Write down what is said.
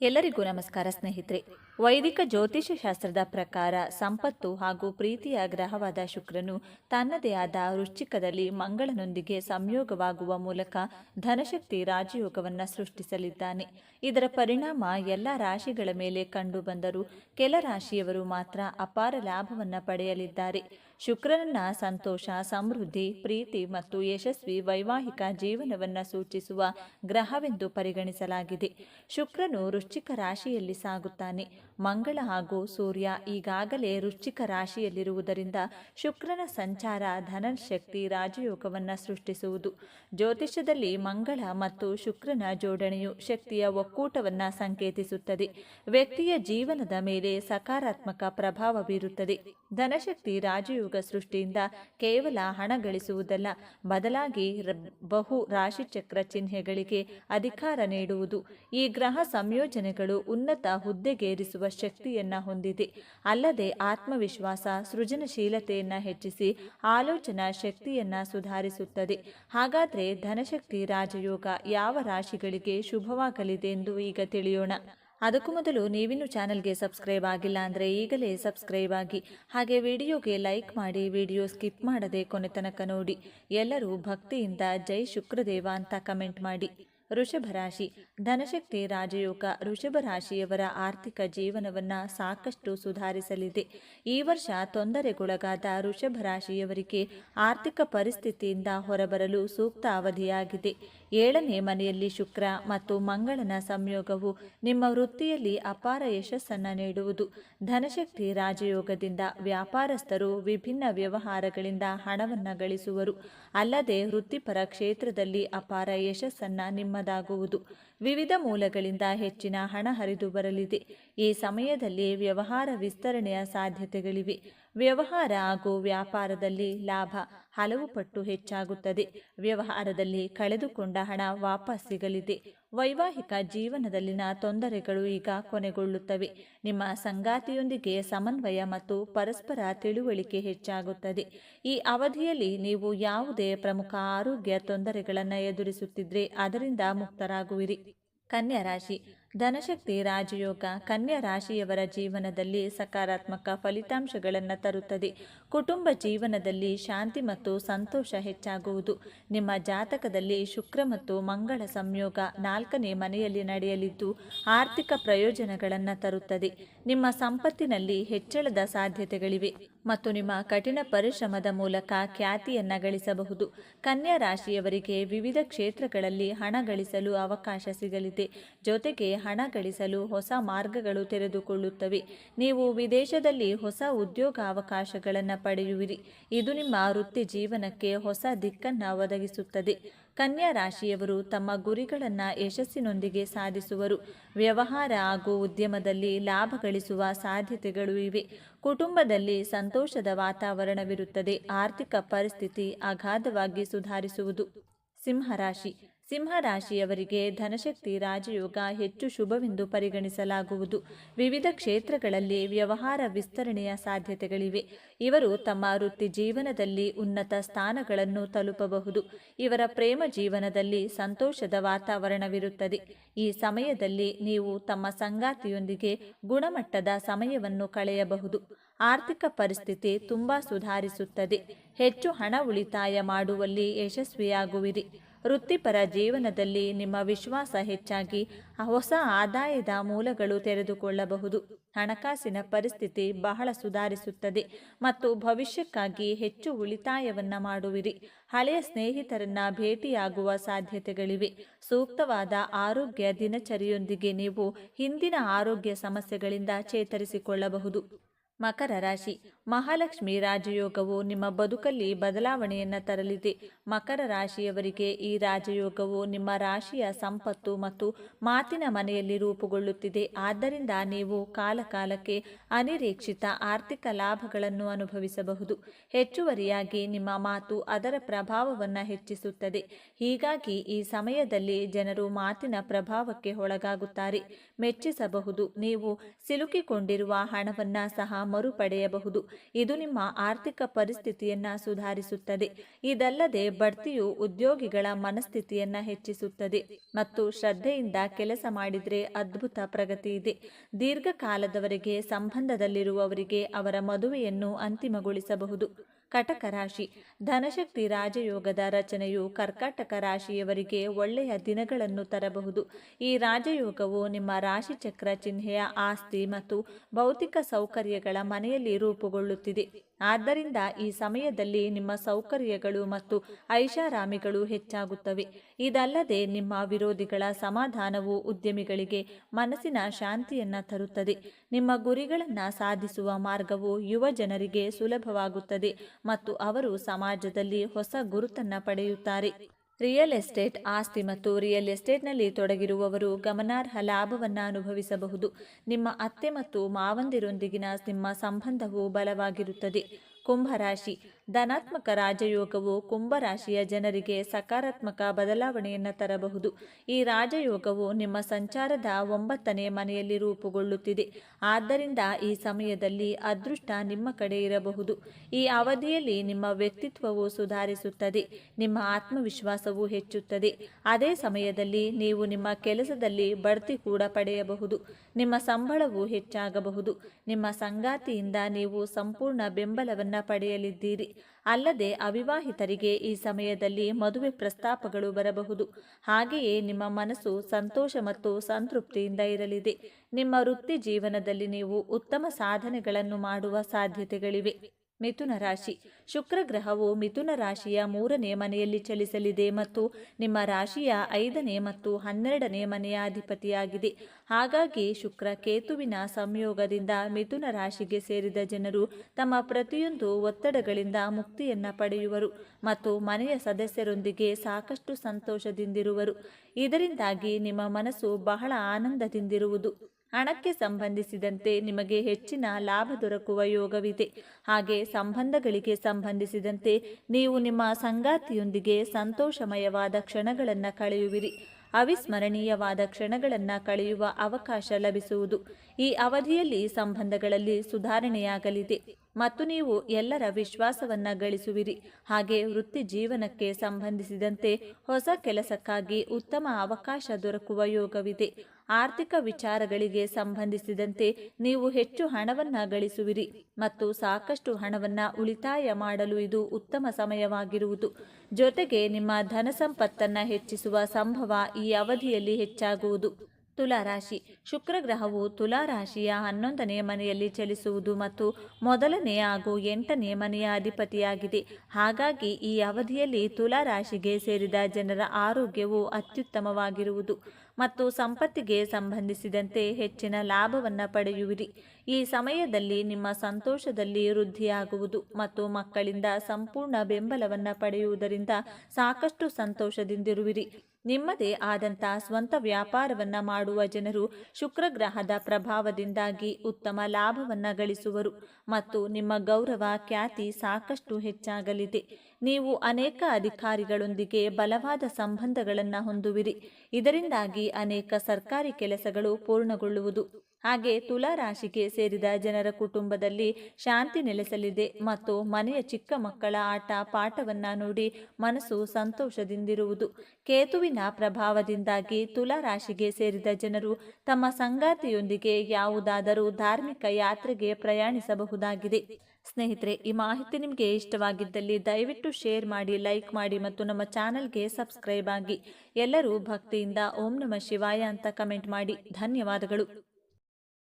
ಎಲ್ಲರಿಗೂ ನಮಸ್ಕಾರ ಸ್ನೇಹಿತರೆ. ವೈದಿಕ ಜ್ಯೋತಿಷ್ಯ ಶಾಸ್ತ್ರದ ಪ್ರಕಾರ ಸಂಪತ್ತು ಹಾಗೂ ಪ್ರೀತಿಯ ಗ್ರಹವಾದ ಶುಕ್ರನು ತನ್ನದೇ ಆದ ವೃಶ್ಚಿಕದಲ್ಲಿ ಮಂಗಳನೊಂದಿಗೆ ಸಂಯೋಗವಾಗುವ ಮೂಲಕ ಧನಶಕ್ತಿ ರಾಜಯೋಗವನ್ನು ಸೃಷ್ಟಿಸಲಿದ್ದಾನೆ. ಇದರ ಪರಿಣಾಮ ಎಲ್ಲ ರಾಶಿಗಳ ಮೇಲೆ ಕಂಡುಬಂದರೂ ಕೆಲ ರಾಶಿಯವರು ಮಾತ್ರ ಅಪಾರ ಲಾಭವನ್ನು ಪಡೆಯಲಿದ್ದಾರೆ. ಶುಕ್ರನನ್ನ ಸಂತೋಷ, ಸಮೃದ್ಧಿ, ಪ್ರೀತಿ ಮತ್ತು ಯಶಸ್ವಿ ವೈವಾಹಿಕ ಜೀವನವನ್ನು ಸೂಚಿಸುವ ಗ್ರಹವೆಂದು ಪರಿಗಣಿಸಲಾಗಿದೆ. ಶುಕ್ರನು ವೃಶ್ಚಿಕ ರಾಶಿಯಲ್ಲಿ ಸಾಗುತ್ತಾನೆ. ಮಂಗಳ ಹಾಗೂ ಸೂರ್ಯ ಈಗಾಗಲೇ ವೃಶ್ಚಿಕ ರಾಶಿಯಲ್ಲಿರುವುದರಿಂದ ಶುಕ್ರನ ಸಂಚಾರ, ಧನಶಕ್ತಿ, ರಾಜಯೋಗವನ್ನು ಸೃಷ್ಟಿಸುವುದು. ಜ್ಯೋತಿಷ್ಯದಲ್ಲಿ ಮಂಗಳ ಮತ್ತು ಶುಕ್ರನ ಜೋಡಣೆಯು ಶಕ್ತಿಯ ಒಕ್ಕೂಟವನ್ನು ಸಂಕೇತಿಸುತ್ತದೆ. ವ್ಯಕ್ತಿಯ ಜೀವನದ ಮೇಲೆ ಸಕಾರಾತ್ಮಕ ಪ್ರಭಾವ ಬೀರುತ್ತದೆ. ಧನಶಕ್ತಿ ರಾಜಯೋಗ ಸೃಷ್ಟಿಯಿಂದ ಕೇವಲ ಹಣ ಗಳಿಸುವುದಲ್ಲ, ಬದಲಾಗಿ ಬಹು ರಾಶಿಚಕ್ರ ಚಿಹ್ನೆಗಳಿಗೆ ಅಧಿಕಾರ ನೀಡುವುದು. ಈ ಗ್ರಹ ಸಂಯೋಜನೆಗಳು ಉನ್ನತ ಹುದ್ದೆಗೇರಿಸುವ ಶಕ್ತಿಯನ್ನ ಹೊಂದಿದೆ. ಅಲ್ಲದೆ ಆತ್ಮವಿಶ್ವಾಸ, ಸೃಜನಶೀಲತೆಯನ್ನು ಹೆಚ್ಚಿಸಿ ಆಲೋಚನಾ ಶಕ್ತಿಯನ್ನ ಸುಧಾರಿಸುತ್ತದೆ. ಹಾಗಾದ್ರೆ ಧನಶಕ್ತಿ ರಾಜಯೋಗ ಯಾವ ರಾಶಿಗಳಿಗೆ ಶುಭವಾಗಲಿದೆ ಎಂದು ಈಗ ತಿಳಿಯೋಣ. ಅದಕ್ಕೂ ಮೊದಲು ನೀವಿನ್ನು ಚಾನಲ್ಗೆ ಸಬ್ಸ್ಕ್ರೈಬ್ ಆಗಿಲ್ಲ ಅಂದರೆ ಈಗಲೇ ಸಬ್ಸ್ಕ್ರೈಬ್ ಆಗಿ. ಹಾಗೆ ವಿಡಿಯೋಗೆ ಲೈಕ್ ಮಾಡಿ ವಿಡಿಯೋ ಸ್ಕಿಪ್ ಮಾಡದೆ ಕೊನೆ ತನಕ ನೋಡಿ. ಎಲ್ಲರೂ ಭಕ್ತಿಯಿಂದ ಜೈ ಶುಕ್ರದೇವ ಅಂತ ಕಮೆಂಟ್ ಮಾಡಿ. ವೃಷಭ ರಾಶಿ. ಧನಶಕ್ತಿ, ರಾಜಯೋಗ, ವೃಷಭ ರಾಶಿಯವರ ಆರ್ಥಿಕ ಜೀವನವನ್ನ ಸಾಕಷ್ಟು ಸುಧಾರಿಸಲಿದೆ. ಈ ವರ್ಷ ತೊಂದರೆಗೊಳಗಾದ ವೃಷಭ ರಾಶಿಯವರಿಗೆ ಆರ್ಥಿಕ ಪರಿಸ್ಥಿತಿಯಿಂದ ಹೊರಬರಲು ಸೂಕ್ತ ಅವಧಿಯಾಗಿದೆ. ಏಳನೇ ಮನೆಯಲ್ಲಿ ಶುಕ್ರ ಮತ್ತು ಮಂಗಳನ ಸಂಯೋಗವು ನಿಮ್ಮ ವೃತ್ತಿಯಲ್ಲಿ ಅಪಾರ ಯಶಸ್ಸನ್ನು ನೀಡುವುದು. ಧನಶಕ್ತಿ, ರಾಜಯೋಗದಿಂದ ವ್ಯಾಪಾರಸ್ಥರು ವಿಭಿನ್ನ ವ್ಯವಹಾರಗಳಿಂದ ಹಣವನ್ನು ಗಳಿಸುವರು. ಅಲ್ಲದೆ ವೃತ್ತಿಪರ ಕ್ಷೇತ್ರದಲ್ಲಿ ಅಪಾರ ಯಶಸ್ಸನ್ನ ನಿಮ್ಮದಾಗುವುದು. ವಿವಿಧ ಮೂಲಗಳಿಂದ ಹೆಚ್ಚಿನ ಹಣ ಹರಿದು ಬರಲಿದೆ. ಈ ಸಮಯದಲ್ಲಿ ವ್ಯವಹಾರ ವಿಸ್ತರಣೆಯ ಸಾಧ್ಯತೆಗಳಿವೆ. ವ್ಯವಹಾರ ಹಾಗೂ ವ್ಯಾಪಾರದಲ್ಲಿ ಲಾಭ ಹಲವು ಪಟ್ಟು ಹೆಚ್ಚಾಗುತ್ತದೆ. ವ್ಯವಹಾರದಲ್ಲಿ ಕಳೆದುಕೊಂಡ ಹಣ ವಾಪಸ್ ಸಿಗಲಿದೆ. ವೈವಾಹಿಕ ಜೀವನದಲ್ಲಿನ ತೊಂದರೆಗಳು ಈಗ ಕೊನೆಗೊಳ್ಳುತ್ತವೆ. ನಿಮ್ಮ ಸಂಗಾತಿಯೊಂದಿಗೆ ಸಮನ್ವಯ ಮತ್ತು ಪರಸ್ಪರ ತಿಳುವಳಿಕೆ ಹೆಚ್ಚಾಗುತ್ತದೆ. ಈ ಅವಧಿಯಲ್ಲಿ ನೀವು ಯಾವುದೇ ಪ್ರಮುಖ ಆರೋಗ್ಯ ತೊಂದರೆಗಳನ್ನು ಎದುರಿಸುತ್ತಿದ್ರೆ ಅದರಿಂದ ಮುಕ್ತರಾಗುವಿರಿ. ಕನ್ಯಾ ರಾಶಿ ಧನಶಕ್ತಿ, ರಾಜಯೋಗ, ಕನ್ಯಾ ರಾಶಿಯವರ ಜೀವನದಲ್ಲಿ ಸಕಾರಾತ್ಮಕ ಫಲಿತಾಂಶಗಳನ್ನು ತರುತ್ತದೆ. ಕುಟುಂಬ ಜೀವನದಲ್ಲಿ ಶಾಂತಿ ಮತ್ತು ಸಂತೋಷ ಹೆಚ್ಚಾಗುವುದು. ನಿಮ್ಮ ಜಾತಕದಲ್ಲಿ ಶುಕ್ರ ಮತ್ತು ಮಂಗಳ ಸಂಯೋಗ ನಾಲ್ಕನೇ ಮನೆಯಲ್ಲಿ ನಡೆಯಲಿದ್ದು ಆರ್ಥಿಕ ಪ್ರಯೋಜನಗಳನ್ನು ತರುತ್ತದೆ. ನಿಮ್ಮ ಸಂಪತ್ತಿನಲ್ಲಿ ಹೆಚ್ಚಳದ ಸಾಧ್ಯತೆಗಳಿವೆ ಮತ್ತು ನಿಮ್ಮ ಕಠಿಣ ಪರಿಶ್ರಮದ ಮೂಲಕ ಖ್ಯಾತಿಯನ್ನ ಗಳಿಸಬಹುದು. ಕನ್ಯಾ ರಾಶಿಯವರಿಗೆ ವಿವಿಧ ಕ್ಷೇತ್ರಗಳಲ್ಲಿ ಹಣ ಗಳಿಸಲು ಅವಕಾಶ ಸಿಗಲಿದೆ. ಜೊತೆಗೆ ಹಣ ಗಳಿಸಲು ಹೊಸ ಮಾರ್ಗಗಳು ತೆರೆದುಕೊಳ್ಳುತ್ತವೆ. ನೀವು ವಿದೇಶದಲ್ಲಿ ಹೊಸ ಉದ್ಯೋಗ ಅವಕಾಶಗಳನ್ನು ಪಡೆಯುವಿರಿ. ಇದು ನಿಮ್ಮ ವೃತ್ತಿ ಜೀವನಕ್ಕೆ ಹೊಸ ದಿಕ್ಕನ್ನು ಒದಗಿಸುತ್ತದೆ. ಕನ್ಯಾ ರಾಶಿಯವರು ತಮ್ಮ ಗುರಿಗಳನ್ನು ಯಶಸ್ಸಿನೊಂದಿಗೆ ಸಾಧಿಸುವರು. ವ್ಯವಹಾರ ಹಾಗೂ ಉದ್ಯಮದಲ್ಲಿ ಲಾಭ ಗಳಿಸುವ ಸಾಧ್ಯತೆಗಳು ಇವೆ. ಕುಟುಂಬದಲ್ಲಿ ಸಂತೋಷದ ವಾತಾವರಣವಿರುತ್ತದೆ. ಆರ್ಥಿಕ ಪರಿಸ್ಥಿತಿ ಅಗಾಧವಾಗಿ ಸುಧಾರಿಸುವುದು. ಸಿಂಹರಾಶಿ. ಸಿಂಹರಾಶಿಯವರಿಗೆ ಧನಶಕ್ತಿ, ರಾಜಯೋಗ ಹೆಚ್ಚು ಶುಭವೆಂದು ಪರಿಗಣಿಸಲಾಗುವುದು. ವಿವಿಧ ಕ್ಷೇತ್ರಗಳಲ್ಲಿ ವ್ಯವಹಾರ ವಿಸ್ತರಣೆಯ ಸಾಧ್ಯತೆಗಳಿವೆ. ಇವರು ತಮ್ಮ ವೃತ್ತಿ ಜೀವನದಲ್ಲಿ ಉನ್ನತ ಸ್ಥಾನಗಳನ್ನು ತಲುಪಬಹುದು. ಇವರ ಪ್ರೇಮ ಜೀವನದಲ್ಲಿ ಸಂತೋಷದ ವಾತಾವರಣವಿರುತ್ತದೆ. ಈ ಸಮಯದಲ್ಲಿ ನೀವು ತಮ್ಮ ಸಂಗಾತಿಯೊಂದಿಗೆ ಗುಣಮಟ್ಟದ ಸಮಯವನ್ನು ಕಳೆಯಬಹುದು. ಆರ್ಥಿಕ ಪರಿಸ್ಥಿತಿ ತುಂಬಾ ಸುಧಾರಿಸುತ್ತದೆ. ಹೆಚ್ಚು ಹಣ ಉಳಿತಾಯ ಮಾಡುವಲ್ಲಿ ಯಶಸ್ವಿಯಾಗುವಿರಿ. ವೃತ್ತಿಪರ ಜೀವನದಲ್ಲಿ ನಿಮ್ಮ ವಿಶ್ವಾಸ ಹೆಚ್ಚಾಗಿ ಹೊಸ ಆದಾಯದ ಮೂಲಗಳು ತೆರೆದುಕೊಳ್ಳಬಹುದು. ಹಣಕಾಸಿನ ಪರಿಸ್ಥಿತಿ ಬಹಳ ಸುಧಾರಿಸುತ್ತದೆ ಮತ್ತು ಭವಿಷ್ಯಕ್ಕಾಗಿ ಹೆಚ್ಚು ಉಳಿತಾಯವನ್ನ ಮಾಡುವಿರಿ. ಹಳೆಯ ಸ್ನೇಹಿತರನ್ನ ಭೇಟಿಯಾಗುವ ಸಾಧ್ಯತೆಗಳಿವೆ. ಸೂಕ್ತವಾದ ಆರೋಗ್ಯ ದಿನಚರಿಯೊಂದಿಗೆ ನೀವು ಹಿಂದಿನ ಆರೋಗ್ಯ ಸಮಸ್ಯೆಗಳಿಂದ ಚೇತರಿಸಿಕೊಳ್ಳಬಹುದು. ಮಕರ ರಾಶಿ. ಮಹಾಲಕ್ಷ್ಮಿ ರಾಜಯೋಗವು ನಿಮ್ಮ ಬದುಕಲ್ಲಿ ಬದಲಾವಣೆಯನ್ನು ತರಲಿದೆ. ಮಕರ ರಾಶಿಯವರಿಗೆ ಈ ರಾಜಯೋಗವು ನಿಮ್ಮ ರಾಶಿಯ ಸಂಪತ್ತು ಮತ್ತು ಮಾತಿನ ಮನೆಯಲ್ಲಿ ರೂಪುಗೊಳ್ಳುತ್ತಿದೆ. ಆದ್ದರಿಂದ ನೀವು ಕಾಲಕಾಲಕ್ಕೆ ಅನಿರೀಕ್ಷಿತ ಆರ್ಥಿಕ ಲಾಭಗಳನ್ನು ಅನುಭವಿಸಬಹುದು. ಹೆಚ್ಚುವರಿಯಾಗಿ ನಿಮ್ಮ ಮಾತು ಅದರ ಪ್ರಭಾವವನ್ನು ಹೆಚ್ಚಿಸುತ್ತದೆ. ಹೀಗಾಗಿ ಈ ಸಮಯದಲ್ಲಿ ಜನರು ಮಾತಿನ ಪ್ರಭಾವಕ್ಕೆ ಒಳಗಾಗುತ್ತಾರೆ. ಮೆಚ್ಚಿಸಬಹುದು. ನೀವು ಸಿಲುಕಿಕೊಂಡಿರುವ ಹಣವನ್ನು ಸಹ ಮರುಪಡೆಯಬಹುದು. ಇದು ನಿಮ್ಮ ಆರ್ಥಿಕ ಪರಿಸ್ಥಿತಿಯನ್ನು ಸುಧಾರಿಸುತ್ತದೆ. ಇದಲ್ಲದೆ ಬಡ್ತಿಯು ಉದ್ಯೋಗಿಗಳ ಮನಸ್ಥಿತಿಯನ್ನು ಹೆಚ್ಚಿಸುತ್ತದೆ ಮತ್ತು ಶ್ರದ್ಧೆಯಿಂದ ಕೆಲಸ ಮಾಡಿದರೆ ಅದ್ಭುತ ಪ್ರಗತಿ ಇದೆ. ದೀರ್ಘಕಾಲದವರೆಗೆ ಸಂಬಂಧದಲ್ಲಿರುವವರಿಗೆ ಅವರ ಮದುವೆಯನ್ನು ಅಂತಿಮಗೊಳಿಸಬಹುದು. ಕಟಕ ರಾಶಿ. ಧನಶಕ್ತಿ ರಾಜಯೋಗದ ರಚನೆಯು ಕರ್ಕಾಟಕ ರಾಶಿಯವರಿಗೆ ಒಳ್ಳೆಯ ದಿನಗಳನ್ನು ತರಬಹುದು. ಈ ರಾಜಯೋಗವು ನಿಮ್ಮ ರಾಶಿಚಕ್ರ ಚಿಹ್ನೆಯ ಆಸ್ತಿ ಮತ್ತು ಭೌತಿಕ ಸೌಕರ್ಯಗಳ ಮನೆಯಲ್ಲಿ ರೂಪುಗೊಳ್ಳುತ್ತಿದೆ. ಆದ್ದರಿಂದ ಈ ಸಮಯದಲ್ಲಿ ನಿಮ್ಮ ಸೌಕರ್ಯಗಳು ಮತ್ತು ಐಷಾರಾಮಿಗಳು ಹೆಚ್ಚಾಗುತ್ತವೆ. ಇದಲ್ಲದೆ ನಿಮ್ಮ ವಿರೋಧಿಗಳ ಸಮಾಧಾನವು ಉದ್ಯಮಿಗಳಿಗೆ ಮನಸ್ಸಿನ ಶಾಂತಿಯನ್ನು ತರುತ್ತದೆ. ನಿಮ್ಮ ಗುರಿಗಳನ್ನು ಸಾಧಿಸುವ ಮಾರ್ಗವು ಯುವ ಜನರಿಗೆ ಸುಲಭವಾಗುತ್ತದೆ ಮತ್ತು ಅವರು ಸಮಾಜದಲ್ಲಿ ಹೊಸ ಗುರುತನ್ನ ಪಡೆಯುತ್ತಾರೆ. ರಿಯಲ್ ಎಸ್ಟೇಟ್ ಆಸ್ತಿ ಮತ್ತು ರಿಯಲ್ ಎಸ್ಟೇಟ್ನಲ್ಲಿ ತೊಡಗಿರುವವರು ಗಮನಾರ್ಹ ಲಾಭವನ್ನು ಅನುಭವಿಸಬಹುದು. ನಿಮ್ಮ ಅತ್ತೆ ಮತ್ತು ಮಾವಂದಿರೊಂದಿಗಿನ ನಿಮ್ಮ ಸಂಬಂಧವು ಬಲವಾಗಿರುತ್ತದೆ. ಕುಂಭರಾಶಿ ಧನಾತ್ಮಕ ರಾಜಯೋಗವು ಕುಂಭರಾಶಿಯ ಜನರಿಗೆ ಸಕಾರಾತ್ಮಕ ಬದಲಾವಣೆಯನ್ನು ತರಬಹುದು. ಈ ರಾಜಯೋಗವು ನಿಮ್ಮ ಸಂಚಾರದ ಒಂಬತ್ತನೇ ಮನೆಯಲ್ಲಿ ರೂಪುಗೊಳ್ಳುತ್ತಿದೆ. ಆದ್ದರಿಂದ ಈ ಸಮಯದಲ್ಲಿ ಅದೃಷ್ಟ ನಿಮ್ಮ ಕಡೆ ಇರಬಹುದು. ಈ ಅವಧಿಯಲ್ಲಿ ನಿಮ್ಮ ವ್ಯಕ್ತಿತ್ವವು ಸುಧಾರಿಸುತ್ತದೆ. ನಿಮ್ಮ ಆತ್ಮವಿಶ್ವಾಸವು ಹೆಚ್ಚುತ್ತದೆ. ಅದೇ ಸಮಯದಲ್ಲಿ ನೀವು ನಿಮ್ಮ ಕೆಲಸದಲ್ಲಿ ಬಡ್ತಿ ಕೂಡ ಪಡೆಯಬಹುದು. ನಿಮ್ಮ ಸಂಬಳವು ಹೆಚ್ಚಾಗಬಹುದು. ನಿಮ್ಮ ಸಂಗಾತಿಯಿಂದ ನೀವು ಸಂಪೂರ್ಣ ಬೆಂಬಲವನ್ನು ಪಡೆಯಲಿದ್ದೀರಿ. ಅಲ್ಲದೆ ಅವಿವಾಹಿತರಿಗೆ ಈ ಸಮಯದಲ್ಲಿ ಮದುವೆ ಪ್ರಸ್ತಾಪಗಳು ಬರಬಹುದು. ಹಾಗೆಯೇ ನಿಮ್ಮ ಮನಸ್ಸು ಸಂತೋಷ ಮತ್ತು ಸಂತೃಪ್ತಿಯಿಂದ ಇರಲಿದೆ. ನಿಮ್ಮ ವೃತ್ತಿ ಜೀವನದಲ್ಲಿ ನೀವು ಉತ್ತಮ ಸಾಧನೆಗಳನ್ನು ಮಾಡುವ ಸಾಧ್ಯತೆಗಳಿವೆ. ಮಿಥುನ ರಾಶಿ. ಶುಕ್ರ ಗ್ರಹವು ಮಿಥುನ ರಾಶಿಯ ಮೂರನೇ ಮನೆಯಲ್ಲಿ ಚಲಿಸಲಿದೆ ಮತ್ತು ನಿಮ್ಮ ರಾಶಿಯ ಐದನೇ ಮತ್ತು ಹನ್ನೆರಡನೇ ಮನೆಯ ಅಧಿಪತಿಯಾಗಿದೆ. ಹಾಗಾಗಿ ಶುಕ್ರ ಕೇತುವಿನ ಸಂಯೋಗದಿಂದ ಮಿಥುನ ರಾಶಿಗೆ ಸೇರಿದ ಜನರು ತಮ್ಮ ಪ್ರತಿಯೊಂದು ಒತ್ತಡಗಳಿಂದ ಮುಕ್ತಿಯನ್ನ ಪಡೆಯುವರು ಮತ್ತು ಮನೆಯ ಸದಸ್ಯರೊಂದಿಗೆ ಸಾಕಷ್ಟು ಸಂತೋಷದಿಂದಿರುವರು. ಇದರಿಂದಾಗಿ ನಿಮ್ಮ ಮನಸ್ಸು ಬಹಳ ಆನಂದದಿಂದಿರುವುದು. ಹಣಕ್ಕೆ ಸಂಬಂಧಿಸಿದಂತೆ ನಿಮಗೆ ಹೆಚ್ಚಿನ ಲಾಭ ದೊರಕುವ ಯೋಗವಿದೆ. ಹಾಗೆ ಸಂಬಂಧಗಳಿಗೆ ಸಂಬಂಧಿಸಿದಂತೆ ನೀವು ನಿಮ್ಮ ಸಂಗಾತಿಯೊಂದಿಗೆ ಸಂತೋಷಮಯವಾದ ಕ್ಷಣಗಳನ್ನು ಕಳೆಯುವಿರಿ. ಅವಿಸ್ಮರಣೀಯವಾದ ಕ್ಷಣಗಳನ್ನು ಕಳೆಯುವ ಅವಕಾಶ ಲಭಿಸುವುದು. ಈ ಅವಧಿಯಲ್ಲಿ ಸಂಬಂಧಗಳಲ್ಲಿ ಸುಧಾರಣೆಯಾಗಲಿದೆ. ಮತ್ತು ನೀವು ಎಲ್ಲರ ವಿಶ್ವಾಸವನ್ನು ಗಳಿಸುವಿರಿ. ಹಾಗೆ ವೃತ್ತಿ ಜೀವನಕ್ಕೆ ಸಂಬಂಧಿಸಿದಂತೆ ಹೊಸ ಕೆಲಸಕ್ಕಾಗಿ ಉತ್ತಮ ಅವಕಾಶ ದೊರಕುವ ಯೋಗವಿದೆ. ಆರ್ಥಿಕ ವಿಚಾರಗಳಿಗೆ ಸಂಬಂಧಿಸಿದಂತೆ ನೀವು ಹೆಚ್ಚು ಹಣವನ್ನ ಗಳಿಸುವಿರಿ ಮತ್ತು ಸಾಕಷ್ಟು ಹಣವನ್ನ ಉಳಿತಾಯ ಮಾಡಲು ಇದು ಉತ್ತಮ ಸಮಯವಾಗಿರುವುದು. ಜೊತೆಗೆ ನಿಮ್ಮ ಧನ ಸಂಪತ್ತನ್ನ ಹೆಚ್ಚಿಸುವ ಸಂಭವ ಈ ಅವಧಿಯಲ್ಲಿ ಹೆಚ್ಚಾಗುವುದು. ತುಲಾರಾಶಿ. ಶುಕ್ರ ಗ್ರಹವು ತುಲಾರಾಶಿಯ ಹನ್ನೊಂದನೇ ಮನೆಯಲ್ಲಿ ಚಲಿಸುವುದು ಮತ್ತು ಮೊದಲನೇ ಹಾಗೂ ಎಂಟನೇ ಮನೆಯ ಅಧಿಪತಿಯಾಗಿದೆ. ಹಾಗಾಗಿ ಈ ಅವಧಿಯಲ್ಲಿ ತುಲಾರಾಶಿಗೆ ಸೇರಿದ ಜನರ ಆರೋಗ್ಯವು ಅತ್ಯುತ್ತಮವಾಗಿರುವುದು. ಮತ್ತು ಸಂಪತ್ತಿಗೆ ಸಂಬಂಧಿಸಿದಂತೆ ಹೆಚ್ಚಿನ ಲಾಭವನ್ನು ಪಡೆಯುವಿರಿ. ಈ ಸಮಯದಲ್ಲಿ ನಿಮ್ಮ ಸಂತೋಷದಲ್ಲಿ ವೃದ್ಧಿಯಾಗುವುದು ಮತ್ತು ಮಕ್ಕಳಿಂದ ಸಂಪೂರ್ಣ ಬೆಂಬಲವನ್ನು ಪಡೆಯುವುದರಿಂದ ಸಾಕಷ್ಟು ಸಂತೋಷದಿಂದಿರುವಿರಿ. ನಿಮ್ಮದೇ ಆದಂಥ ಸ್ವಂತ ವ್ಯಾಪಾರವನ್ನ ಮಾಡುವ ಜನರು ಶುಕ್ರಗ್ರಹದ ಪ್ರಭಾವದಿಂದಾಗಿ ಉತ್ತಮ ಲಾಭವನ್ನು ಗಳಿಸುವರು ಮತ್ತು ನಿಮ್ಮ ಗೌರವ ಖ್ಯಾತಿ ಸಾಕಷ್ಟು ಹೆಚ್ಚಾಗಲಿದೆ. ನೀವು ಅನೇಕ ಅಧಿಕಾರಿಗಳೊಂದಿಗೆ ಬಲವಾದ ಸಂಬಂಧಗಳನ್ನು ಹೊಂದುವಿರಿ. ಇದರಿಂದಾಗಿ ಅನೇಕ ಸರ್ಕಾರಿ ಕೆಲಸಗಳು ಪೂರ್ಣಗೊಳ್ಳುವುದು. ಹಾಗೆ ತುಲಾ ರಾಶಿಗೆ ಸೇರಿದ ಜನರ ಕುಟುಂಬದಲ್ಲಿ ಶಾಂತಿ ನೆಲೆಸಲಿದೆ ಮತ್ತು ಮನೆಯ ಚಿಕ್ಕ ಮಕ್ಕಳ ಆಟ, ಪಾಠವನ್ನ ನೋಡಿ ಮನಸ್ಸು ಸಂತೋಷದಿಂದಿರುವುದು. ಕೇತುವಿನ ಪ್ರಭಾವದಿಂದಾಗಿ ತುಲಾ ರಾಶಿಗೆ ಸೇರಿದ ಜನರು ತಮ್ಮ ಸಂಗಾತಿಯೊಂದಿಗೆ ಯಾವುದಾದರೂ ಧಾರ್ಮಿಕ ಯಾತ್ರೆಗೆ ಪ್ರಯಾಣಿಸಬಹುದಾಗಿದೆ. ಸ್ನೇಹಿತರೆ, ಈ ಮಾಹಿತಿ ನಿಮಗೆ ಇಷ್ಟವಾಗಿದ್ದಲ್ಲಿ ದಯವಿಟ್ಟು ಶೇರ್ ಮಾಡಿ, ಲೈಕ್ ಮಾಡಿ ಮತ್ತು ನಮ್ಮ ಚಾನಲ್ಗೆ ಸಬ್ಸ್ಕ್ರೈಬ್ ಆಗಿ. ಎಲ್ಲರೂ ಭಕ್ತಿಯಿಂದ ಓಂ ನಮ ಶಿವಾಯ ಅಂತ ಕಮೆಂಟ್ ಮಾಡಿ. ಧನ್ಯವಾದಗಳು.